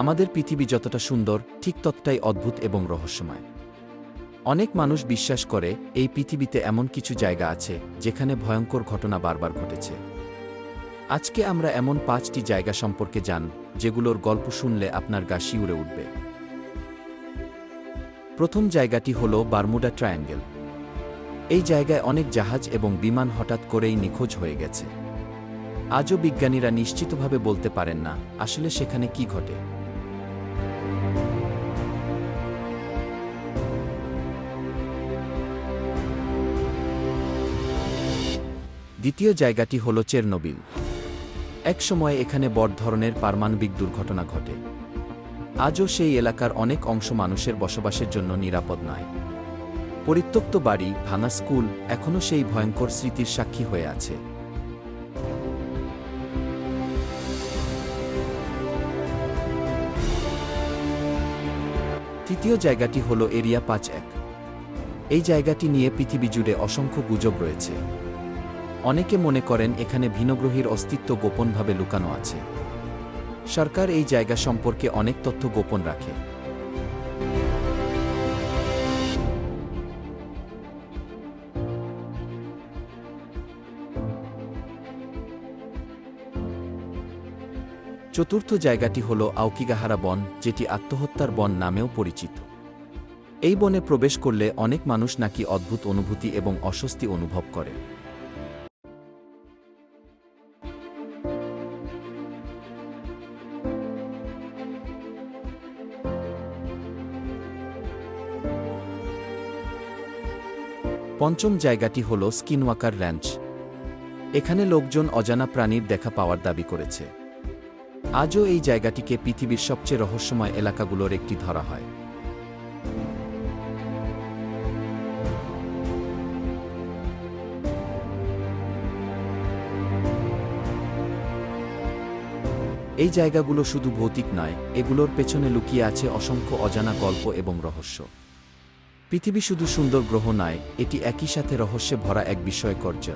আমাদের পৃথিবী যতটা সুন্দর, ঠিক ততটাই অদ্ভুত এবং রহস্যময়। অনেক মানুষ বিশ্বাস করে, এই পৃথিবীতে এমন কিছু জায়গা আছে, যেখানে ভয়ঙ্কর ঘটনা বারবার ঘটেছে। আজকে আমরা এমন পাঁচটি জায়গা সম্পর্কে জান, যেগুলোর গল্প শুনলে আপনার গা শিউরে উঠবে। প্রথম জায়গাটি হল বারমুডা ট্রায়াঙ্গেল। এই জায়গায় অনেক জাহাজ এবং বিমান হঠাৎ করেই নিখোঁজ হয়ে গেছে। আজও বিজ্ঞানীরা নিশ্চিতভাবে বলতে পারেন না, আসলে সেখানে কি ঘটে। দ্বিতীয় জায়গাটি হল চেরনোবিল। এক সময় এখানে বড় ধরনের পারমাণবিক দুর্ঘটনা ঘটে। আজও সেই এলাকার অনেক অংশ মানুষের বসবাসের জন্য নিরাপদ নয়। পরিত্যক্ত বাড়ি, ভাঙা স্কুল এখনও সেই ভয়ঙ্কর স্মৃতির সাক্ষী হয়ে আছে। তৃতীয় জায়গাটি হল এরিয়া পাঁচ এক। এই জায়গাটি নিয়ে পৃথিবী জুড়ে অসংখ্য গুজব রয়েছে। অনেকে মনে করেন এখানে ভিনগ্রহীর অস্তিত্ব গোপনভাবে লুকানো আছে। সরকার এই জায়গা সম্পর্কে অনেক তথ্য গোপন রাখে। চতুর্থ জায়গাটি হল আউকিগাহারা বন, যেটি আত্মহত্যার বন নামেও পরিচিত। এই বনে প্রবেশ করলে অনেক মানুষ নাকি অদ্ভুত অনুভূতি এবং অস্বস্তি অনুভব করে। পঞ্চম জায়গাটি হল স্কিনওয়াকার র্যাঞ্চ। এখানে লোকজন অজানা প্রাণীর দেখা পাওয়ার দাবি করেছে। আজও এই জায়গাটিকে পৃথিবীর সবচেয়ে রহস্যময় এলাকাগুলোর একটি ধরা হয়। এই জায়গাগুলো শুধু ভৌতিক নয়, এগুলোর পেছনে লুকিয়ে আছে অসংখ্য অজানা গল্প এবং রহস্য। পৃথিবী শুধু সুন্দর গ্রহ নয় এটি একই সাথে রহস্যে ভরা এক বিস্ময়কর্য